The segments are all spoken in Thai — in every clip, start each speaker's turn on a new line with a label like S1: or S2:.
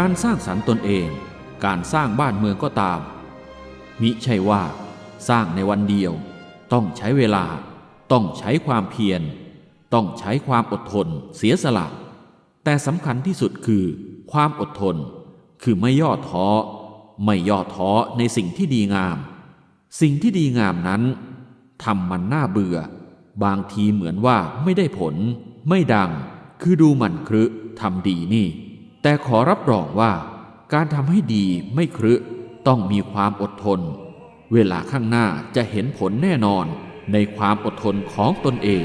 S1: การสร้างสรรค์ตนเอง การสร้างบ้านเมืองก็ตาม มิใช่ว่า สร้างในวันเดียว ต้องใช้เวลา ต้องใช้ความเพียร ต้องใช้ความอดทน เสียสละ แต่สำคัญที่สุดคือ ความอดทน คือไม่ย่อท้อ ไม่ย่อท้อในสิ่งที่ดีงาม สิ่งที่ดีงามนั้นทำมันน่าเบื่อ บางทีเหมือนว่าไม่ได้ผล ไม่ดัง คือดูมันครึทำดีนี่ แต่ขอรับรองว่าการทำให้ดีไม่ครึต้องมีความอดทน เวลาข้างหน้าจะเห็นผลแน่นอนในความอดทนของตนเอง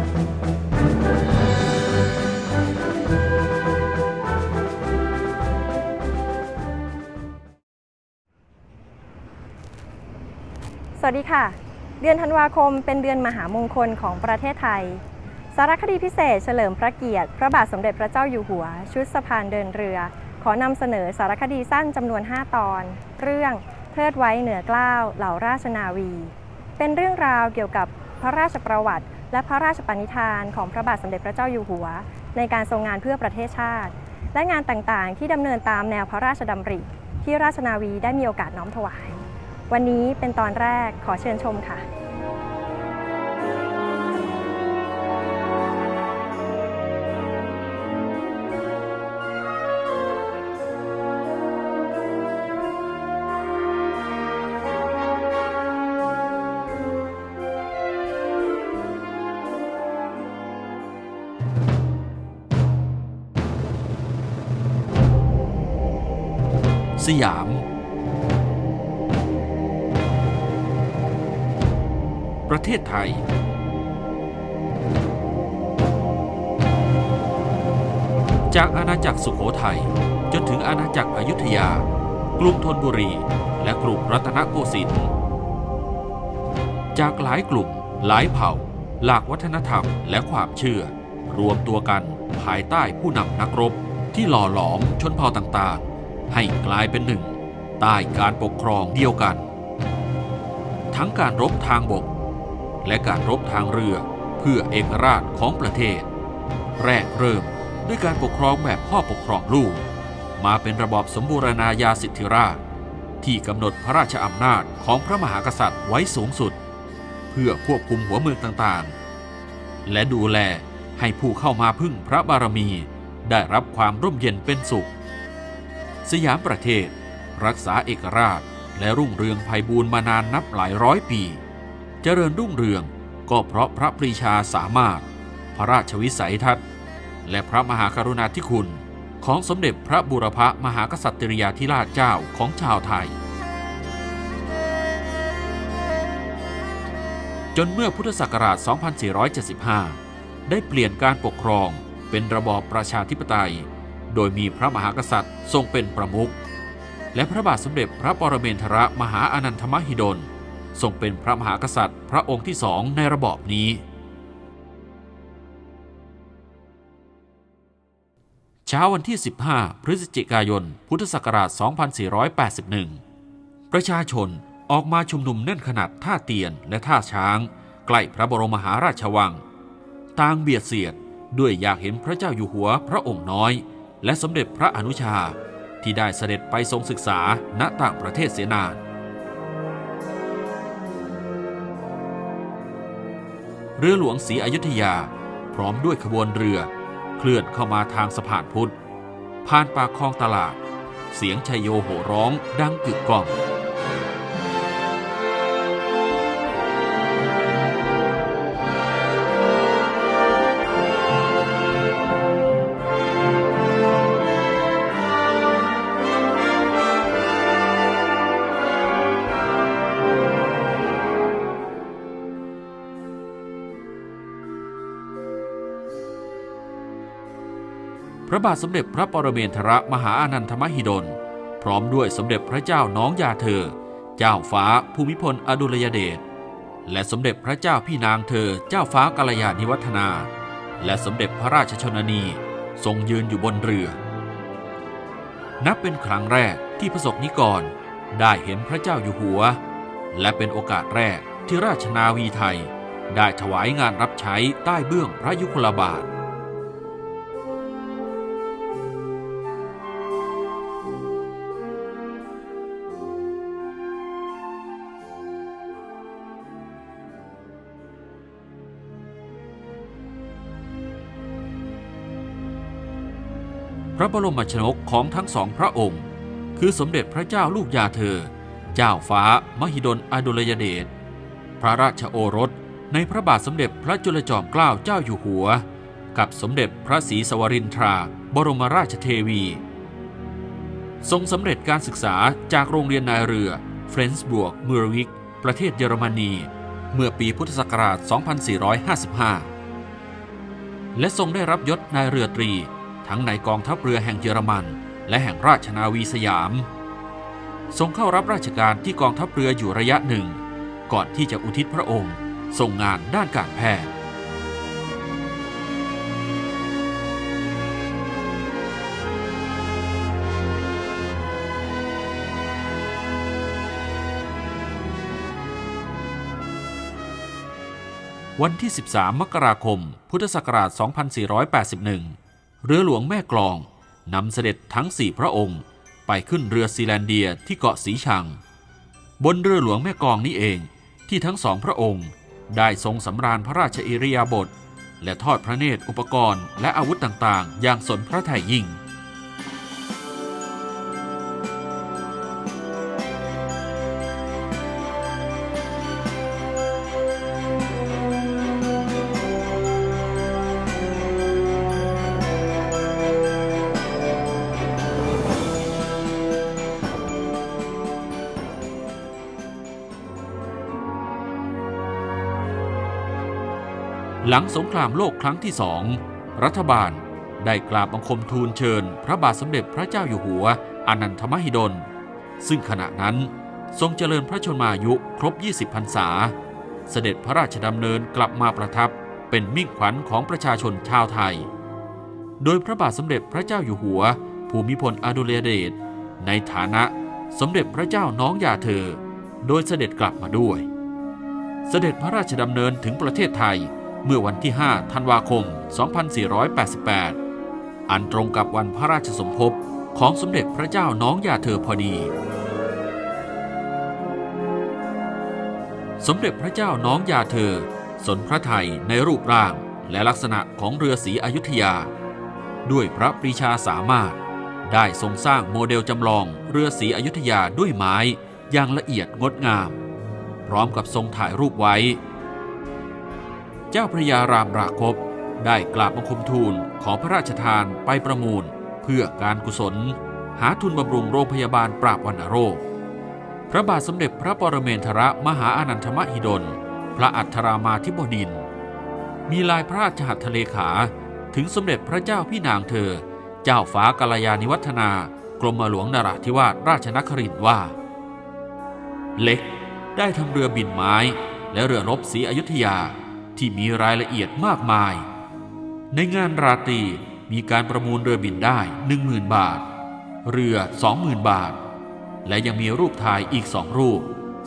S2: วัสดีค่ะ เดือนธันวาคมเป็นเดือนมหามงคลของประเทศไทย สารคดีพิเศษเฉลิมพระเกียรติ พระบาทสมเด็จพระเจ้าอยู่หัว ชุดสะพานเดินเรือ ขอนำเสนอสารคดีสั้นจำนวน 5 ตอน เรื่องเทิดไว้เหนือกล้าวเหล่าราชนาวี เป็นเรื่องราวเกี่ยวกับพระราชประวัติ และพระราชปณิธานของพระบาทสมเด็จพระเจ้าอยู่หัว ในการทรงงานเพื่อประเทศชาติ และงานต่างๆ ที่ดำเนินตามแนวพระราชดำริ ที่ราชนาวีได้มีโอกาสน้อมถวาย วันนี้เป็นตอนแรกขอเชิญชมค่ะ
S1: สยาม ประเทศไทยจากอาณาจักรสุโขทัยจนถึงอาณาจักรอยุธยา กรุงธนบุรี และกรุงรัตนโกสินทร์ จากหลายกลุ่ม หลายเผ่า หลากวัฒนธรรมและความเชื่อ รวมตัวกันภายใต้ผู้นำนักรบที่หล่อหลอมชนเผ่าต่างๆ ให้กลายเป็นหนึ่ง ใต้การปกครองเดียวกัน ทั้งการรบทางบก และการรบทางเรือเพื่อเอกราชของประเทศ แรกเริ่มด้วยการปกครองแบบพ่อปกครองลูก มาเป็นระบอบสมบูรณาญาสิทธิราช ที่กำหนดพระราชอำนาจของพระมหากษัตริย์ไว้สูงสุด เพื่อควบคุมหัวเมืองต่างๆ และดูแลให้ผู้เข้ามาพึ่งพระบารมีได้รับความร่มเย็นเป็นสุข สยามประเทศ รักษาเอกราชและรุ่งเรืองไพบูรณ์มานานนับหลายร้อยปี เจริญรุ่งเรืองก็เพราะพระปรีชาสามารถ พระราชวิสัยทัศน์ และพระมหากรุณาธิคุณของสมเด็จพระบุรพมหากษัตริยาธิราชเจ้าของชาวไทย จนเมื่อพุทธศักราช 2475 ได้เปลี่ยนการปกครองเป็นระบอบประชาธิปไตย โดยมีพระมหากษัตริย์ทรงเป็นประมุข และพระบาทสมเด็จพระปรเมนทรมหาอนันทมหิดล ทรงเป็นพระมหากษัตริย์ พระองค์ที่สองในระบอบนี้ เช้าวันที่ 15 พฤศจิกายน พุทธศักราช 2481 ประชาชนออกมาชุมนุมแน่นขนาดท่าเตียนและท่าช้าง ใกล้พระบรมมหาราชวัง ต่างเบียดเสียดด้วยอยากเห็นพระเจ้าอยู่หัวพระองค์น้อย และสมเด็จพระอนุชาที่ได้เสด็จไปทรงศึกษาณต่างประเทศเสียนาน เรือหลวงศรีอยุธยา พร้อมด้วยขบวนเรือ เคลื่อนเข้ามาทางสะพานพุทธผ่านปากคลองตลาด เสียงชัยโยโห่ร้องดังกึกก้อง บาทสมเด็จพระปรเมนทรมหาอานันทมหิดล พร้อมด้วยสมเด็จพระเจ้าน้องยาเธอ เจ้าฟ้าภูมิพลอดุลยเดชและสมเด็จพระเจ้าพี่นางเธอเจ้าฟ้ากัลยาณิวัฒนา และสมเด็จพระราชชนนีทรงยืนอยู่บนเรือ นับเป็นครั้งแรกที่พระสกนิกรได้เห็นพระเจ้าอยู่หัว และเป็นโอกาสแรกที่ราชนาวีไทย ได้ถวายงานรับใช้ใต้เบื้องพระยุคลบาท ระบรมชนกของทั้งสองพระองค์ คือสมเด็จพระเจ้าลูกยาเธอ เจ้าฟ้ามหิดลอดุลยเดชพระราชโอรสในพระบาทสมเด็จพระจุลจอมเกล้าเจ้าอยู่หัว กับสมเด็จพระศรีสวรินทรา บรมราชเทวี ทรงสำเร็จการศึกษาจากโรงเรียนนายเรือเฟรนซ์บวกเมอร์วิก ประเทศเยอรมนี เมื่อปีพุทธศักราช 2455 และทรงได้รับยศนายเรือตรี ทั้งในกองทัพเรือแห่งเยอรมัน และแห่งราชนาวีสยาม ทรงเข้ารับราชการที่กองทัพเรืออยู่ระยะหนึ่ง ก่อนที่จะอุทิศพระองค์ทรงงานด้านการแพทย์วันที่ 13 มกราคม พุทธศักราช 2481 เรือหลวงแม่กลองนำเสด็จทั้งสี่พระองค์ ไปขึ้นเรือซีแลนเดียที่เกาะสีชัง บนเรือหลวงแม่กลองนี้เองที่ทั้งสองพระองค์ได้ทรงสำราญพระราชอิริยาบถและทอดพระเนตรอุปกรณ์และอาวุธต่างๆ อย่างสนพระทัยยิ่ง หลังสงครามโลกครั้งที่สองรัฐบาลได้กราบบังคมทูลเชิญ พระบาทสมเด็จพระเจ้าอยู่หัวอนันทมหิดล ซึ่งขณะนั้นทรงเจริญพระชนมายุครบ 20พรรษา เสด็จพระราชดำเนินกลับมาประทับเป็นมิ่งขวัญของประชาชนชาวไทย โดยพระบาทสมเด็จพระเจ้าอยู่หัว ภูมิพลอดุลยเดชในฐานะสมเด็จพระเจ้าน้องยาเธอ โดยเสด็จกลับมาด้วย เสด็จพระราชดำเนินถึงประเทศไทย เมื่อวันที่ 5 ธันวาคม 2488 อันตรงกับวันพระราชสมภพของสมเด็จพระเจ้าน้องยาเธอพอดี สมเด็จพระเจ้าน้องยาเธอ สนพระไทยในรูปร่างและลักษณะของเรือศรีอยุธยา ด้วยพระปรีชาสามารถ ได้ทรงสร้างโมเดลจำลองเรือศรีอยุธยาด้วยไม้อย่างละเอียดงดงาม พร้อมกับทรงถ่ายรูปไว้ เจ้าพระยารามราคบได้กราบบังคมทูลขอพระราชทานไปประมูล เพื่อการกุศล หาทุนบำรุงโรงพยาบาลปราบวัณโรค พระบาทสมเด็จพระปรเมนทรมหาอานันทมหิดล พระอัฏฐรามาธิบดิน มีลายพระราชหัตถเลขาถึงสมเด็จพระเจ้าพี่นางเธอ เจ้าฟ้ากัลยาณิวัฒนากรมหลวงนราธิวาสราชนครินว่า เล็กได้ทำเรือบินไม้และเรือรบศรีอยุธยา ที่มีรายละเอียดมากมาย ในงานราตรีมีการประมูลเรือบินได้ 10,000 บาท เรือ 20,000 บาท และยังมีรูปถ่ายอีกสองรูป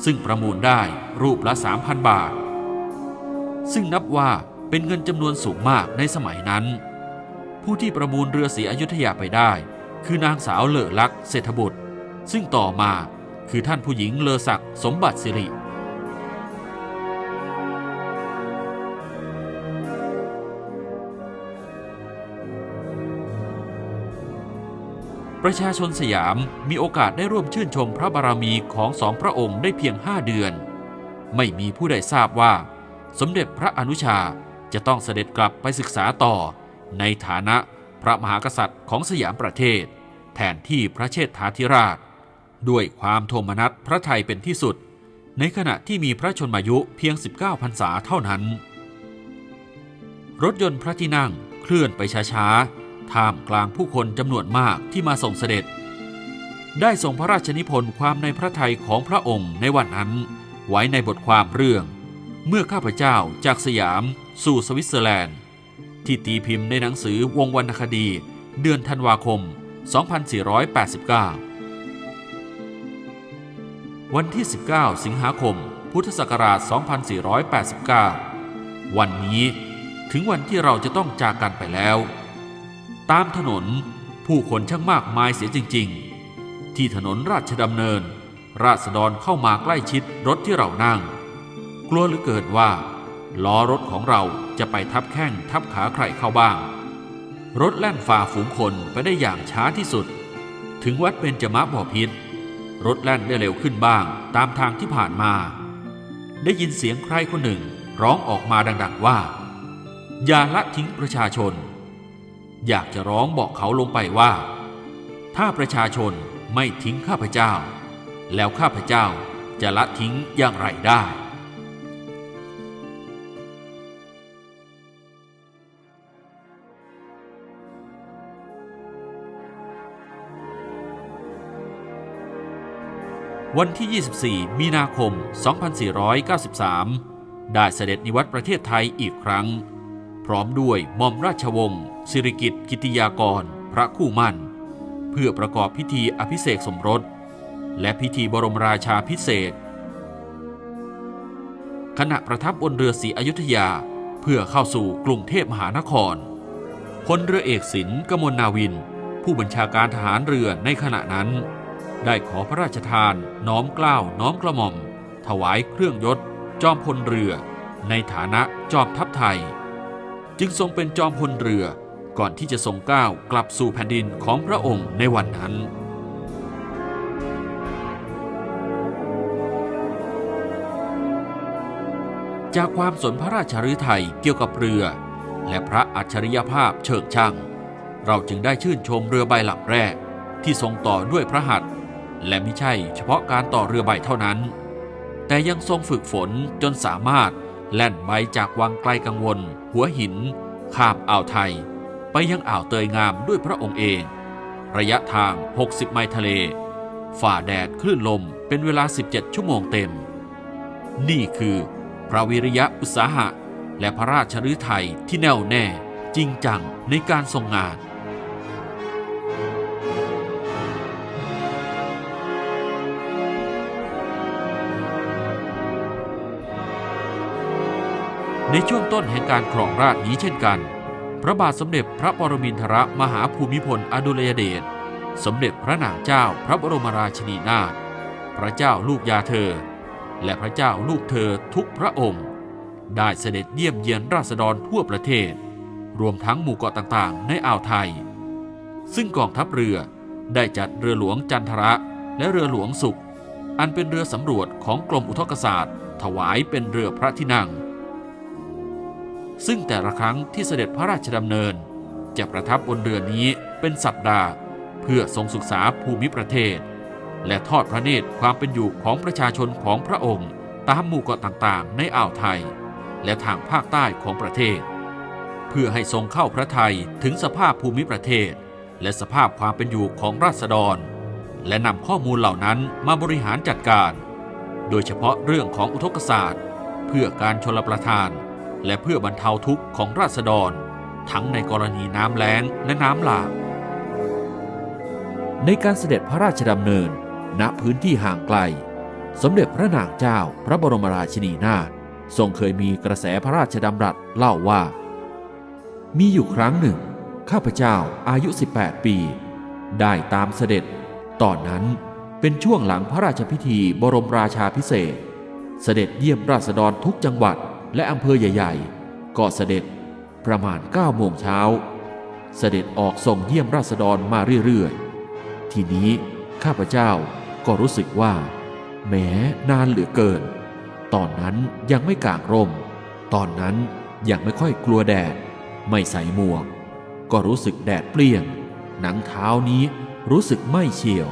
S1: ซึ่งประมูลได้รูปละ 3,000 บาท ซึ่งนับว่าเป็นเงินจำนวนสูงมากในสมัยนั้น ผู้ที่ประมูลเรือศรีอยุธยาไปได้ คือนางสาวเลอลักษ์เศรษฐบุตร ซึ่งต่อมาคือท่านผู้หญิงเลอศักดิ์สมบัติสิริ ประชาชนสยามมีโอกาสได้ร่วมชื่นชมพระบารมีของสองพระองค์ได้เพียงห้าเดือน ไม่มีผู้ใดทราบว่า สมเด็จพระอนุชาจะต้องเสด็จกลับไปศึกษาต่อ ในฐานะพระมหากษัตริย์ของสยามประเทศ แทนที่พระเชษฐาธิราช ด้วยความโทมนัสพระไทยเป็นที่สุด ในขณะที่มีพระชนมายุเพียง 19พรรษาเท่านั้น รถยนต์พระที่นั่งเคลื่อนไปช้าๆ ท่ามกลางผู้คนจำนวนมากที่มาส่งเสด็จ ได้ส่งพระราชนิพนธ์ความในพระทัยของพระองค์ในวันนั้น ไว้ในบทความเรื่อง เมื่อข้าพเจ้าจากสยามสู่สวิตเซอร์แลนด์ ที่ตีพิมพ์ในหนังสือวงวรรณคดี เดือนธันวาคม 2489 วันที่ 19 สิงหาคม พุทธศักราช 2489 วันนี้ถึงวันที่เราจะต้องจากกันไปแล้ว ตามถนนผู้คนช่างมากมายเสียจริง ๆ ที่ถนนราชดำเนิน ราษฎรเข้ามาใกล้ชิดรถที่เรานั่ง กลัวหลือเกินว่า ล้อรถของเราจะไปทับแข้งทับขาใครเข้าบ้าง รถแล่นฝ่าฝูงคนไปได้อย่างช้าที่สุด ถึงวัดเบญจมะบ่อพิษรถแล่นได้เร็วขึ้นบ้างตามทางที่ผ่านมา ได้ยินเสียงใครคนหนึ่งร้องออกมาดัง ๆว่า อย่าละทิ้งประชาชน อยากจะร้องบอกเขาลงไปว่า ถ้าประชาชนไม่ทิ้งข้าพเจ้า แล้วข้าพเจ้าจะละทิ้งอย่างไรได้ วันที่ 24 มีนาคม 2493 ได้เสด็จนิวัตประเทศไทยอีกครั้ง พร้อมด้วยหม่อมราชวงศ์สิริกิติ์กิติยากร พระคู่มั่น เพื่อประกอบพิธีอภิเษกสมรส และพิธีบรมราชาพิเศษขณะประทับบนเรือศรีอยุธยาเพื่อเข้าสู่กรุงเทพมหานครพลเรือเอกสินกมลนาวิน ผู้บัญชาการทหารเรือในขณะนั้น ได้ขอพระราชทานน้อมเกล้าน้อมกระหม่อม ถวายเครื่องยศ จอมพลเรือ ในฐานะจอมทัพไทย จึงทรงเป็นจอมพลเรือก่อนที่จะทรงก้าวกลับสู่แผ่นดินของพระองค์ในวันนั้น จากความสนพระราชฤทัยเกี่ยวกับเรือ และพระอัจฉริยภาพเฉิกช่าง เราจึงได้ชื่นชมเรือใบลำแรกที่ทรงต่อด้วยพระหัตถ์และไม่ใช่เฉพาะการต่อเรือใบเท่านั้น แต่ยังทรงฝึกฝนจนสามารถ แล่นใบจากวังไกลกังวล หัวหินข้ามอ่าวไทย ไปยังอ่าวเตยงามด้วยพระองค์เอง ระยะทาง 60 ไมล์ทะเล ฝ่าแดดคลื่นลมเป็นเวลา 17 ชั่วโมงเต็ม นี่คือพระวิริยะอุตสาหะ และพระราชฤทัยที่แน่วแน่จริงจังในการทรงงาน ในช่วงต้นแห่งการครองราชย์นี้เช่นกัน พระบาทสมเด็จพระปรมินทรมหาภูมิพลอดุลยเดช สมเด็จพระนางเจ้าพระบรมราชินีนาถ พระเจ้าลูกยาเธอ และพระเจ้าลูกเธอทุกพระองค์ ได้เสด็จเยี่ยมเยียนราษฎรทั่วประเทศ รวมทั้งหมู่เกาะต่างๆ ในอ่าวไทย ซึ่งกองทัพเรือได้จัดเรือหลวงจันทระและเรือหลวงสุข อันเป็นเรือสำรวจของกรมอุทกศาสตร์ ถวายเป็นเรือพระที่นั่ง ซึ่งแต่ละครั้งที่เสด็จพระราชดำเนิน จะประทับบนเรือนี้เป็นสัปดาห์ เพื่อทรงศึกษาภูมิประเทศ และทอดพระเนตรความเป็นอยู่ของประชาชนของพระองค์ ตามหมู่เกาะต่างๆ ในอ่าวไทย และทางภาคใต้ของประเทศ เพื่อให้ทรงเข้าพระทัยถึงสภาพภูมิประเทศ และสภาพความเป็นอยู่ของราษฎร และนำข้อมูลเหล่านั้นมาบริหารจัดการ โดยเฉพาะเรื่องของอุทกศาสตร์ เพื่อการชลประทาน และเพื่อบรรเทาทุกข์ของราษฎร ทั้งในกรณีน้ำแล้งและน้ำหลากในการเสด็จพระราชดำเนิน ณพื้นที่ห่างไกล สมเด็จพระนางเจ้าพระบรมราชินีนาถทรงเคยมีกระแสพระราชดำรัสเล่าว่า มีอยู่ครั้งหนึ่ง ข้าพเจ้าอายุ 18 ปี ได้ตามเสด็จ ตอนนั้นเป็นช่วงหลังพระราชพิธีบรมราชาพิเศษ เสด็จเยี่ยมราษฎรทุกจังหวัด และอำเภอใหญ่ ๆ ก็เสด็จประมาณ9โมงเช้า เสด็จออกส่งเยี่ยมราษฎรมาเรื่อยๆ ทีนี้ข้าพเจ้าก็รู้สึกว่าแหมนานเหลือเกิน ตอนนั้นยังไม่กางร่ม ตอนนั้นยังไม่ค่อยกลัวแดด ไม่ใส่หมวก ก็รู้สึกแดดเปรี้ยง หนังเท้านี้รู้สึกไม่เฉียว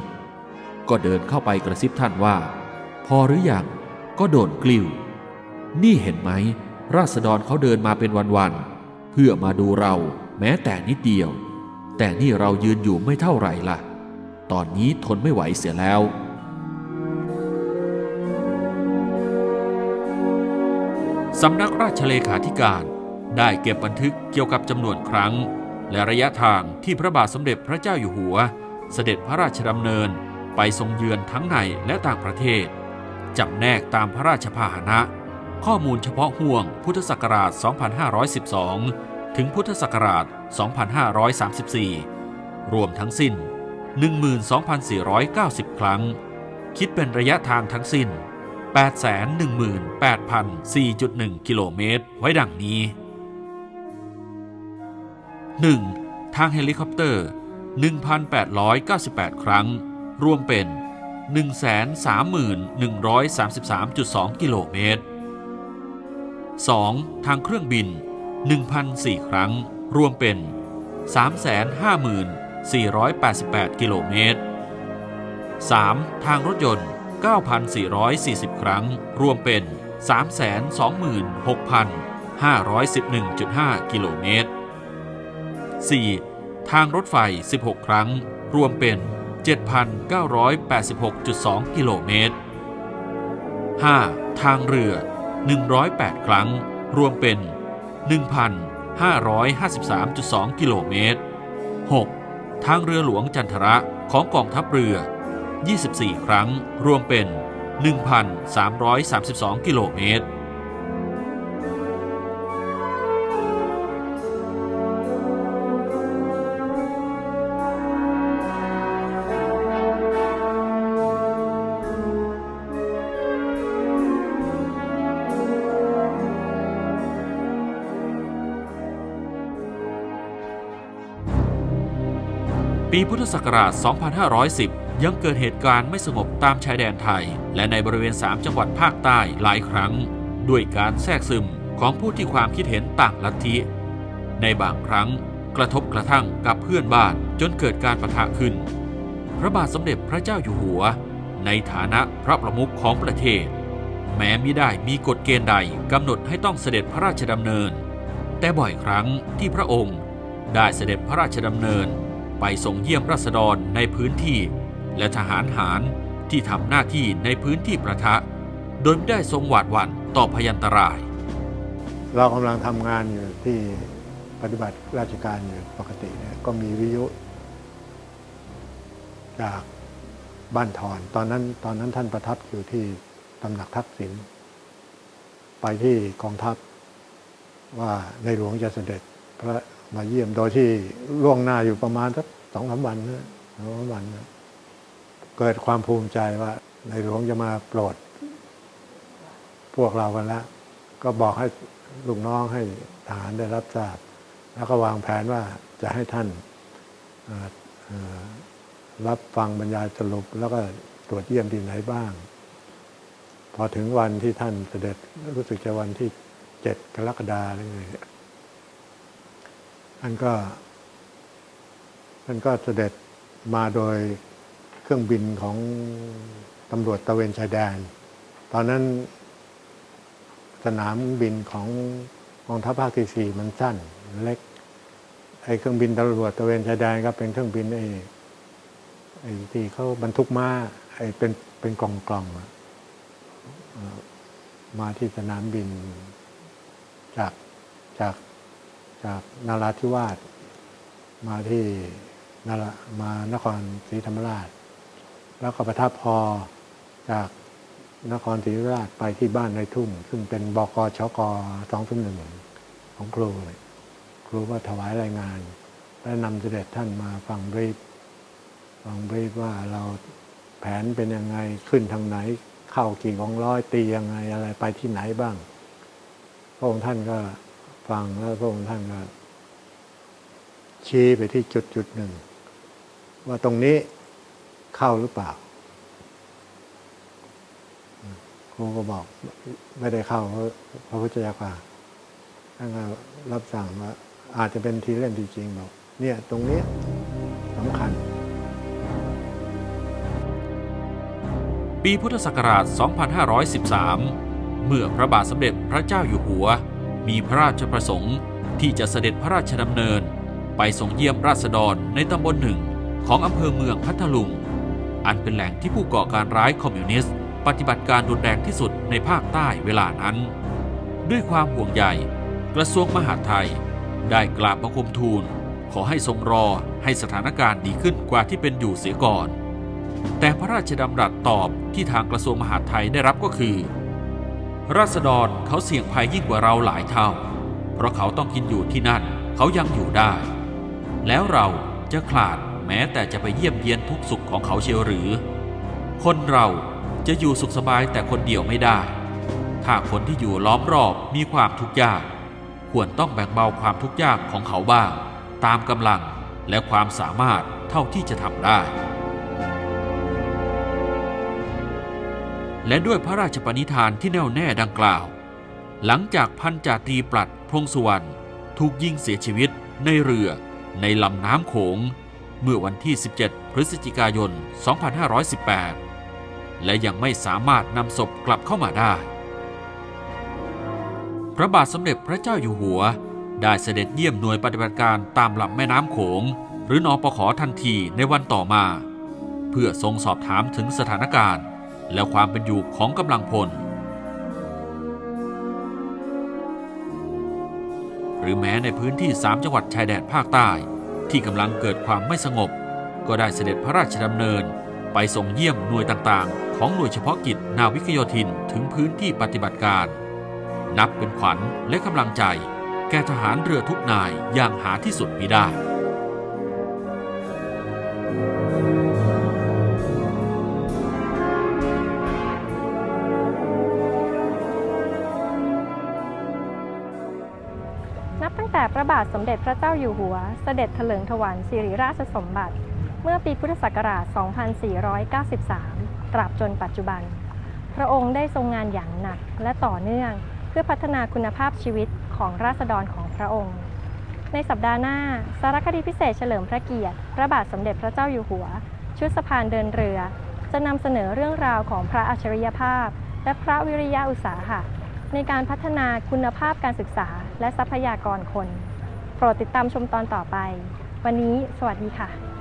S1: ก็เดินเข้าไปกระซิบท่านว่า พอหรืออยังก็โดนกลิ้ว นี่เห็นไหม ราษฎรเขาเดินมาเป็นวันๆเพื่อมาดูเราแม้แต่นิดเดียว แต่นี่เรายืนอยู่ไม่เท่าไหร่ล่ะ ตอนนี้ทนไม่ไหวเสียแล้วสำนักราชเลขาธิการได้เก็บบันทึกเกี่ยวกับจำนวนครั้ง และระยะทางที่พระบาทสมเด็จพระเจ้าอยู่หัว เสด็จพระราชดำเนินไปทรงเยือนทั้งในและต่างประเทศจำแนกตามพระราชพาหนะ ข้อมูลเฉพาะห่วงพุทธศักราช 2512 ถึงพุทธศักราช 2534 รวมทั้งสิ้น 12,490 ครั้ง คิดเป็นระยะทางทั้งสิ้น 818,004.1 กิโลเมตร ไว้ดังนี้ 1. ทางเฮลิคอปเตอร์ 1,898 ครั้ง รวมเป็น131,33.2 กิโลเมตร 2. ทางเครื่องบิน 1,004 ครั้ง รวมเป็น 354,88 กิโลเมตร 3. ทางรถยนต์ 9,440 ครั้ง รวมเป็น 326,511.5 กิโลเมตร 4. ทางรถไฟ 16 ครั้ง รวมเป็น 7,986.2 กิโลเมตร 5. ทางเรือ 108 ครั้ง รวมเป็น 1,553.2 กิโลเมตร 6. ทางเรือหลวงจันทระของกองทัพเรือ 24 ครั้ง รวมเป็น 1,332 กิโลเมตร ปีพุทธศักราช 2510 ยังเกิดเหตุการณ์ไม่สงบตามชายแดนไทย และในบริเวณ 3 จังหวัดภาคใต้หลายครั้ง ด้วยการแทรกซึมของผู้ที่ความคิดเห็นต่างลัทธิ ในบางครั้งกระทบกระทั่งกับเพื่อนบ้านจนเกิดการประทะขึ้น พระบาทสมเด็จพระเจ้าอยู่หัว ในฐานะพระประมุขของประเทศ แม้มิได้มีกฎเกณฑ์ใดกำหนดให้ต้องเสด็จพระราชดำเนิน แต่บ่อยครั้งที่พระองค์ได้เสด็จพระราชดำเนิน ไปทรงเยี่ยมราษฎรในพื้นที่ และทหารหารที่ทำหน้าที่ในพื้นที่ประทะ โดยไม่ได้ทรงหวาดหวั่นต่อพยันตราย
S3: เรากำลังทำงานอยู่ที่ปฏิบัติราชการอยู่ปกติเนี่ยก็มีวิทยุจากบ้านทอนตอนนั้นตอนนั้นท่านประทับอยู่ที่ตำหนักทักษิณไปที่กองทัพว่าในหลวงจะเสด็จพระ มาเยี่ยมโดยที่ล่วงหน้าอยู่ประมาณสักสองสามวันนะสองสาวันนะเกิดความภูมิใจว่า ในหลวงจะมาโปรด พวกเรากันแล้วก็บอกให้ลูกน้องให้ทหารได้รับทราบ แล้วก็วางแผนว่าจะให้ท่านรับฟังบรรยายสรุป แล้วก็ตรวจเยี่ยมที่ไหนบ้าง พอถึงวันที่ท่านเสด็จรู้สึกจะวันที่เจ็ดกรกฎาหรือไง ท่านก็ท่านก็เสด็จมาโดยเครื่องบินของตำรวจตะเวนชายแดน ตอนนั้นสนามบินของกองทัพภาคที่สี่มันสั้นเล็ก ไอ้เครื่องบินตำรวจตะเวนชายแดนก็เป็นเครื่องบินไอ้ไอ้ที่เขาบรรทุกมาไอ้เป็นเป็นกล่องกล่องๆมาที่สนามบินจากจาก จากนาราธิวาสมาที่นารา มานครศรีธรรมราช แล้วก็ประทับพอจากนครศรีธรรมราชไปที่บ้านในทุ่งซึ่งเป็นบกชกสองศูนย์หนึ่งของครู ครูก็ถวายรายงาน และนำเสด็จท่านมาฟังบรีฟฟังบรีฟว่าเราแผนเป็นยังไงขึ้นทางไหน เข้ากี่กองร้อยตียังไงอะไรไปที่ไหนบ้างพระองค์ท่านก็ ฟังแล้วพระองค์ท่านก็ชี้ไปที่จุดจุดหนึ่ง ว่าตรงนี้เข้าหรือเปล่าครูก็บอกไม่ได้เข้าเพราะพระพุทธเจ้าค่ะท่านก็รับสั่งว่าอาจจะเป็นทีเล่นทีจริงบอกเนี่ยตรงนี้สำคัญ
S1: ปีพุทธศักราช 2513 เมื่อพระบาทสมเด็จพระเจ้าอยู่หัว มีพระราชประสงค์ที่จะเสด็จพระราชดำเนิน ไปส่งเยี่ยมราษฎรในตำบลหนึ่งของอำเภอเมืองพัทลุง อันเป็นแหล่งที่ผู้ก่อการร้ายคอมมิวนิสต์ ปฏิบัติการรุนแรงที่สุดในภาคใต้เวลานั้น ด้วยความห่วงใยกระทรวงมหาดไทย ได้กราบบังคมทูล ขอให้ทรงรอให้สถานการณ์ดีขึ้นกว่าที่เป็นอยู่เสียก่อน แต่พระราชดำรัสตอบที่ทางกระทรวงมหาดไทยได้รับก็คือ ราษฎรเขาเสี่ยงภัยยิ่งกว่าเราหลายเท่า เพราะเขาต้องกินอยู่ที่นั่น เขายังอยู่ได้ แล้วเราจะขาดแม้แต่จะไปเยี่ยมเยียนทุกสุขของเขาเชียวหรือ คนเราจะอยู่สุขสบายแต่คนเดียวไม่ได้ ถ้าคนที่อยู่ล้อมรอบมีความทุกข์ยาก ควรต้องแบ่งเบาความทุกข์ยากของเขาบ้าง ตามกำลังและความสามารถเท่าที่จะทำได้ และด้วยพระราชปณิธานที่แน่วแน่ดังกล่าว หลังจากพันจ่าตรีปลัดพงสุวรรณถูกยิงเสียชีวิตในเรือในลำน้ำโขง เมื่อวันที่ 17 พฤศจิกายน 2518 และยังไม่สามารถนำศพกลับเข้ามาได้ พระบาทสมเด็จพระเจ้าอยู่หัว ได้เสด็จเยี่ยมหน่วยปฏิบัติการตามลำแม่น้ำโขง หรือนอปขอทันทีในวันต่อมา เพื่อทรงสอบถามถึงสถานการณ์ และความเป็นอยู่ของกำลังพล หรือแม้ในพื้นที่ 3 จังหวัดชายแดนภาคใต้ ที่กำลังเกิดความไม่สงบ ก็ได้เสด็จพระราชดำเนิน ไปส่งเยี่ยมหน่วยต่างๆ ของหน่วยเฉพาะกิจนาวิกโยธินถึงพื้นที่ปฏิบัติการ นับเป็นขวัญและกำลังใจ แก่ทหารเรือทุกนายอย่างหาที่สุดมิได้
S2: พระบาทสมเด็จพระเจ้าอยู่หัว เสด็จถลิงถวัลย์สิริราชสมบัติ เมื่อปีพุทธศักราช 2493 ตราบจนปัจจุบัน พระองค์ได้ทรงงานอย่างหนักและต่อเนื่อง เพื่อพัฒนาคุณภาพชีวิตของราษฎรของพระองค์ ในสัปดาห์หน้า สารคดีพิเศษเฉลิมพระเกียรติ พระบาทสมเด็จพระเจ้าอยู่หัว ชุดสะพานเดินเรือ จะนำเสนอเรื่องราวของพระอัจฉริยภาพ และพระวิริยะอุตสาหะในการพัฒนาคุณภาพการศึกษา และทรัพยากรคน โปรดติดตามชมตอนต่อไป วันนี้สวัสดีค่ะ